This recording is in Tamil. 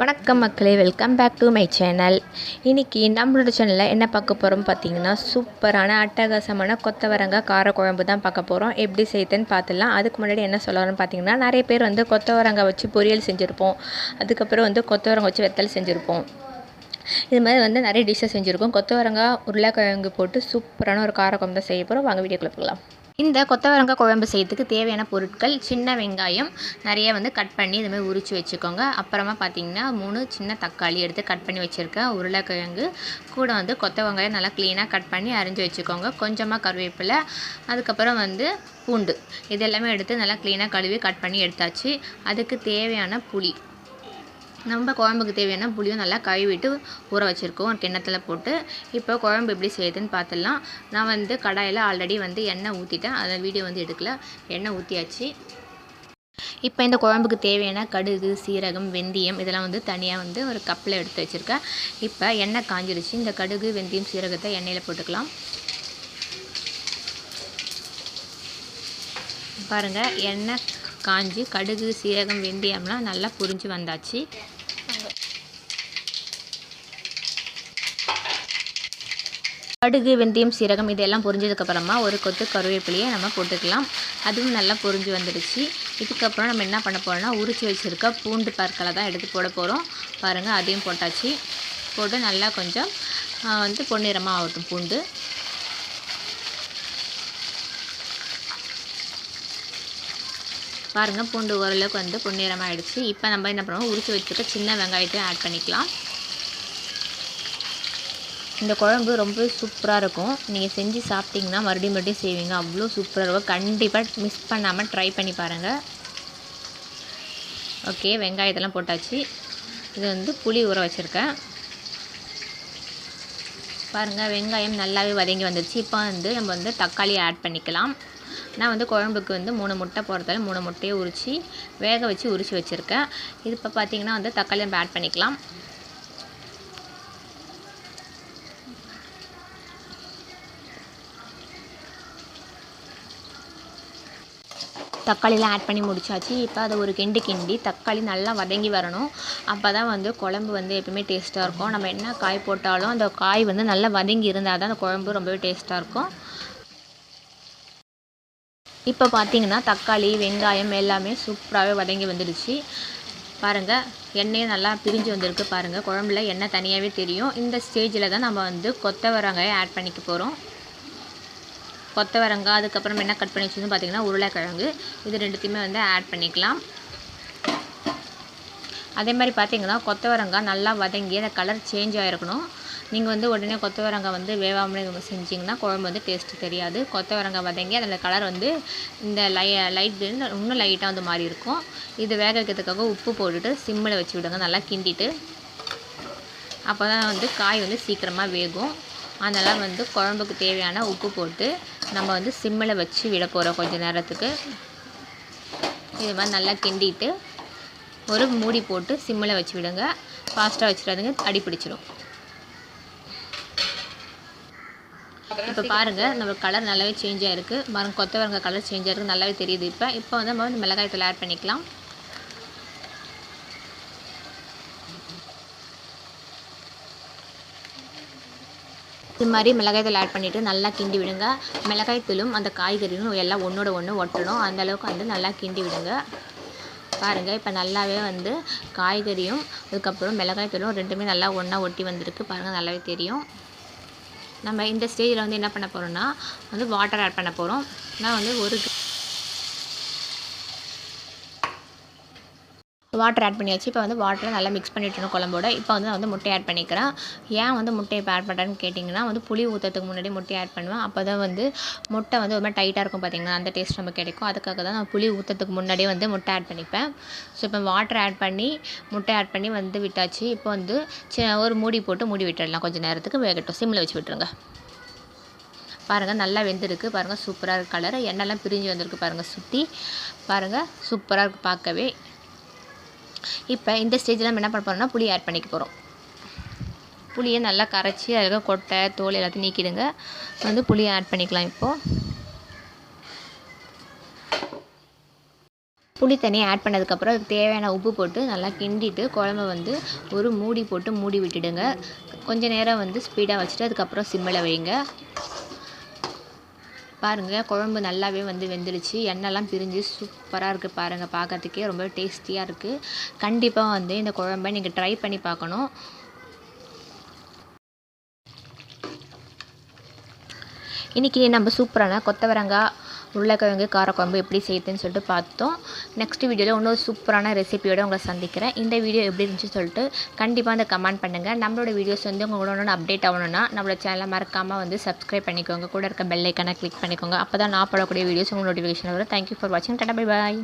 வணக்கம் மக்களே welcome back to my channel இன்றைக்கி நம்மளோட சேனலில் என்ன பார்க்க போகிறோம் பார்த்தீங்கன்னா சூப்பரான அட்டகாசமான கொத்தவரங்காய் காரக்குழம்பு தான் பார்க்க போகிறோம் எப்படி செய்யுதுன்னு பார்த்துலாம் அதுக்கு முன்னாடி என்ன சொல்லணும்னு பார்த்தீங்கன்னா நிறைய பேர் வந்து கொத்தவரங்காய் வச்சு பொரியல் செஞ்சுருப்போம். அதுக்கப்புறம் வந்து கொத்தவரங்காய் வச்சு வெத்தல் செஞ்சுருப்போம். இது மாதிரி வந்து நிறைய டிஷ்ஷஸ் செஞ்சுருக்கோம். கொத்தவரங்காய் உருளைக்கிழங்கு போட்டு சூப்பரான ஒரு காரக்குழம்பு தான் செய்ய போகிறோம் வாங்க வீடியோ போகலாம். இந்த கொத்தவரங்காய் குழம்பு செய்யறதுக்கு தேவையான பொருட்கள் சின்ன வெங்காயம் நிறைய வந்து கட் பண்ணி இதுமாதிரி உரித்து வச்சுக்கோங்க. அப்புறமா பார்த்தீங்கன்னா மூணு சின்ன தக்காளி எடுத்து கட் பண்ணி வச்சுருக்கேன். உருளைக்கிழங்கு கூட வந்து கொத்த வெங்காயம் நல்லா க்ளீனாக கட் பண்ணி அரிஞ்சு வச்சுக்கோங்க. கொஞ்சமாக கருவேப்பிலை அதுக்கப்புறம் வந்து பூண்டு இது எல்லாமே எடுத்து நல்லா க்ளீனாக கழுவி கட் பண்ணி எடுத்தாச்சு. அதுக்கு தேவையான புளி நம்ம குழம்புக்கு தேவையான புளியும் நல்லா கழுவிட்டு ஊற வச்சுருக்கோம். ஒரு கிண்ணத்தில் போட்டு. இப்போ குழம்பு எப்படி செய்யுதுன்னு பார்த்துடலாம் நான் வந்து கடாயில் ஆல்ரெடி வந்து எண்ணெய் ஊற்றிட்டேன் அதை வீடியோ வந்து எடுக்கல. எண்ணெய் ஊற்றியாச்சு இப்போ இந்த குழம்புக்கு தேவையான கடுகு சீரகம் வெந்தயம் இதெல்லாம் வந்து தனியாக வந்து ஒரு கப்பில் எடுத்து வச்சுருக்கேன். இப்போ எண்ணெய் காஞ்சிருச்சு. இந்த கடுகு வெந்தயம் சீரகத்தை எண்ணெயில் போட்டுக்கலாம். பாருங்கள் எண்ணெய் காஞ்சி கடுகு சீரகம் வெந்தயம்லாம் நல்லா பொரிஞ்சு வந்தாச்சு. கடுகு வெந்தயம் சீரகம் இதெல்லாம் பொரிஞ்சதுக்கப்புறமா ஒரு கொத்து கருவேப்பிலையை நம்ம போட்டுக்கலாம். அதுவும் நல்லா பொரிஞ்சு வந்துடுச்சு. இதுக்கப்புறம் நம்ம என்ன பண்ண போகிறோம்னா உரிச்சு வச்சுருக்க பூண்டு பற்களை தான் எடுத்து போட போகிறோம் பாருங்கள் அதையும் போட்டாச்சு. போட்டு நல்லா கொஞ்சம் வந்து பொன்னிறமாக ஆகட்டும் பூண்டு. பாருங்கள் பூண்டு ஓரளவுக்கு வந்து பொன்னிறமாக ஆகிடுச்சு இப்போ நம்ம என்ன பண்ணுவோம் உரிச்சு வச்சுருக்க சின்ன வெங்காயத்தையும் ஆட் பண்ணிக்கலாம். இந்த குழம்பு ரொம்ப சூப்பராக இருக்கும். நீங்கள் செஞ்சு சாப்பிட்டிங்கன்னா மறுபடியும் மறுபடியும் செய்வீங்க. அவ்வளோ சூப்பராக இருக்கும். கண்டிப்பாக மிஸ் பண்ணாமல் ட்ரை பண்ணி பாருங்கள் ஓகே வெங்காயத்தெல்லாம் போட்டாச்சு. இது வந்து புளி ஊற வச்சுருக்கேன். பாருங்கள் வெங்காயம் நல்லாவே வதங்கி வந்துடுச்சு இப்போ வந்து நம்ம வந்து தக்காளி ஆட் பண்ணிக்கலாம். நான் வந்து குழம்புக்கு வந்து மூணு முட்டை போடுறதால மூணு முட்டையை உரித்து வேக வச்சு உரித்து வச்சுருக்கேன். இது இப்போ பார்த்திங்கன்னா வந்து தக்காளி நம்ம ஆட் பண்ணிக்கலாம். தக்காளிலாம் ஆட் பண்ணி முடிச்சாச்சு. இப்போ அதை ஒரு கிண்டு கிண்டி தக்காளி நல்லா வதங்கி வரணும். அப்போ தான் வந்து குழம்பு வந்து எப்பவுமே டேஸ்ட்டாக இருக்கும். நம்ம என்ன காய் போட்டாலும் அந்த காய் வந்து நல்லா வதங்கி இருந்தால் தான் அந்த குழம்பு ரொம்பவே டேஸ்ட்டாக இருக்கும். இப்போ பார்த்தீங்கன்னா தக்காளி வெங்காயம் எல்லாமே சூப்பராகவே வதங்கி வந்துடுச்சு. பாருங்கள் எண்ணெயும் நல்லா பிரிஞ்சு வந்திருக்கு பாருங்கள் குழம்புல எண்ணெய் தனியாகவே தெரியும். இந்த ஸ்டேஜில் தான் நம்ம வந்து கொத்தவரங்காயை ஆட் பண்ணிக்க போகிறோம் கொத்தவரங்காய் அதுக்கப்புறம் என்ன கட் பண்ணி வச்சுருந்து பார்த்திங்கன்னா உருளைக்கிழங்கு. இது ரெண்டுத்தையுமே வந்து ஆட் பண்ணிக்கலாம். அதே மாதிரி பார்த்திங்கன்னா கொத்தவரங்காய் நல்லா வதங்கி அந்த கலர் சேஞ்ச் ஆகிருக்கணும் நீங்கள் வந்து உடனே கொத்தவரங்காய் வந்து வேவாமலே இவங்க செஞ்சிங்கன்னா குழம்பு வந்து டேஸ்ட்டு தெரியாது. கொத்தவரங்காய் வதங்கி அதில் கலர் வந்து இந்த லை லைட் இன்னும் லைட்டாக வந்து மாறி இருக்கும். இது வேக வைக்கிறதுக்காக உப்பு போட்டுட்டு சிம்மில் வச்சு விடுங்க. நல்லா கிண்டிட்டு அப்போ தான் வந்து காய் வந்து சீக்கிரமாக வேகும். அதனால் வந்து குழம்புக்கு தேவையான உப்பு போட்டு நம்ம வந்து சிம்மில் வச்சு விட போகிறோம் கொஞ்சம் நேரத்துக்கு. இது மாதிரி நல்லா கிண்டிட்டு ஒரு மூடி போட்டு சிம்மில் வச்சு விடுங்க. ஃபாஸ்ட்டாக வச்சுடாதுங்க. அடி பிடிச்சிடும் இப்போ பாருங்கள் நம்ம கலர் நல்லாவே சேஞ்ச் ஆகிருக்கு மரம் கொத்தவரங்காய் கலர் சேஞ்ச் ஆகிருக்கு நல்லாவே தெரியுது இப்போ. இப்போ வந்து நம்ம வந்து மிளகாய் தூள் ஆட் பண்ணிக்கலாம். இது மாதிரி மிளகாய் தூள் ஆட் பண்ணிவிட்டு நல்லா கிண்டி விடுங்க. மிளகாய் தூளும் அந்த காய்கறியும் எல்லாம் ஒன்றோட ஒன்று ஒட்டணும். அந்தளவுக்கு வந்து நல்லா கிண்டி விடுங்க. பாருங்கள் இப்போ நல்லாவே வந்து காய்கறியும் அதுக்கப்புறம் மிளகாய் தூளும் ரெண்டுமே நல்லா ஒன்றா ஒட்டி வந்திருக்கு. பாருங்கள் நல்லாவே தெரியும். நம்ம இந்த ஸ்டேஜில் வந்து என்ன பண்ண போகிறோம்னா வந்து வாட்டர் ஆட் பண்ண போகிறோம் நான் வந்து ஒரு வாட்டர் ஆட் பண்ணியாச்சு. இப்போ வந்து வாட்டரை நல்லா மிக்ஸ் பண்ணிட்டுணும் குழம்போட. இப்போ வந்து நான் வந்து முட்டை ஆட் பண்ணிக்கிறேன். ஏன் வந்து முட்டையை இப்போ ஆட் பண்ணுறேன்னு கேட்டிங்கன்னா வந்து புளி ஊற்றுறதுக்கு முன்னாடி முட்டையை ஆட் பண்ணுவேன். அப்போ தான் வந்து முட்டை வந்து ஒரு மாதிரி டைட்டாக இருக்கும் பார்த்திங்கன்னா அந்த டேஸ்ட் நம்ம கிடைக்கும். அதுக்காக தான் நான் புளி ஊற்றுறதுக்கு முன்னாடியே வந்து முட்டை ஆட் பண்ணிப்பேன். ஸோ இப்போ வாட்டர் ஆட் பண்ணி முட்டை ஆட் பண்ணி வந்து விட்டாச்சு. இப்போ வந்து ஒரு மூடி போட்டு மூடி விட்டுடலாம் கொஞ்சம் நேரத்துக்கு வேகட்டும். சிம்மில் வச்சு விட்டுருங்க. பாருங்கள் நல்லா வெந்திருக்கு. பாருங்கள் சூப்பராக இருக்குது கலர் எண்ணெய்லாம் பிரிஞ்சு வந்திருக்கு பாருங்கள் சுற்றி பாருங்கள் சூப்பராக இருக்குது பார்க்கவே. இப்போ இந்த ஸ்டேஜில் நம்ம என்ன பண்ண போகிறோம்னா புளி ஆட் பண்ணிக்க போகிறோம் புளியை நல்லா கரைச்சி அதில் கொட்டை தோல் எல்லாத்தையும் நீக்கிடுங்க. வந்து புளியை ஆட் பண்ணிக்கலாம் இப்போது புளி தண்ணியை ஆட் பண்ணதுக்கப்புறம் அதுக்கு தேவையான உப்பு போட்டு நல்லா கிண்டிட்டு குழம்ப வந்து ஒரு மூடி போட்டு மூடி விட்டுடுங்க. கொஞ்ச நேரம் வந்து ஸ்பீடாக வச்சுட்டு அதுக்கப்புறம் சிம்மில் வைங்க. பாருங்கள் குழம்பு நல்லாவே வந்து வெந்துருச்சு. எண்ணெய்லாம் பிரிஞ்சு சூப்பராக இருக்குது பாருங்கள் பார்க்கறதுக்கே ரொம்ப டேஸ்டியாக இருக்குது கண்டிப்பாக வந்து இந்த குழம்ப நீங்கள் ட்ரை பண்ணி பார்க்கணும். இன்றைக்கி நம்ம சூப்பரான கொத்தவரங்காய் உருளைக்கிழங்கு காரக்குழம்பு எப்படி செய்யுதுன்னு சொல்லிட்டு பார்த்தோம். நெக்ஸ்ட் வீடியோவில் இன்னொரு சூப்பரான ரெசிபியோடு உங்களை சந்திக்கிறேன். இந்த வீடியோ எப்படி இருந்துச்சு சொல்லிட்டு கண்டிப்பாக அந்த கமெண்ட் பண்ணுங்கள் நம்மளோட வீடியோஸ் வந்து உங்களோட ஒன்று அப்டேட் ஆகணும்னா நம்மளோட சேனலை மறக்காமல் வந்து சப்ஸ்கிரைப் பண்ணிக்கோங்க. கூட இருக்க பெல் ஐக்கனை கிளிக் பண்ணிக்கோங்க. அப்போ தான் நான் போடக்கூடிய வீடியோஸ் உங்களுக்கு நோட்டிஃபிகேஷன் வரும். தேங்க்யூ ஃபார் வாட்சிங் டாடா பை பாய்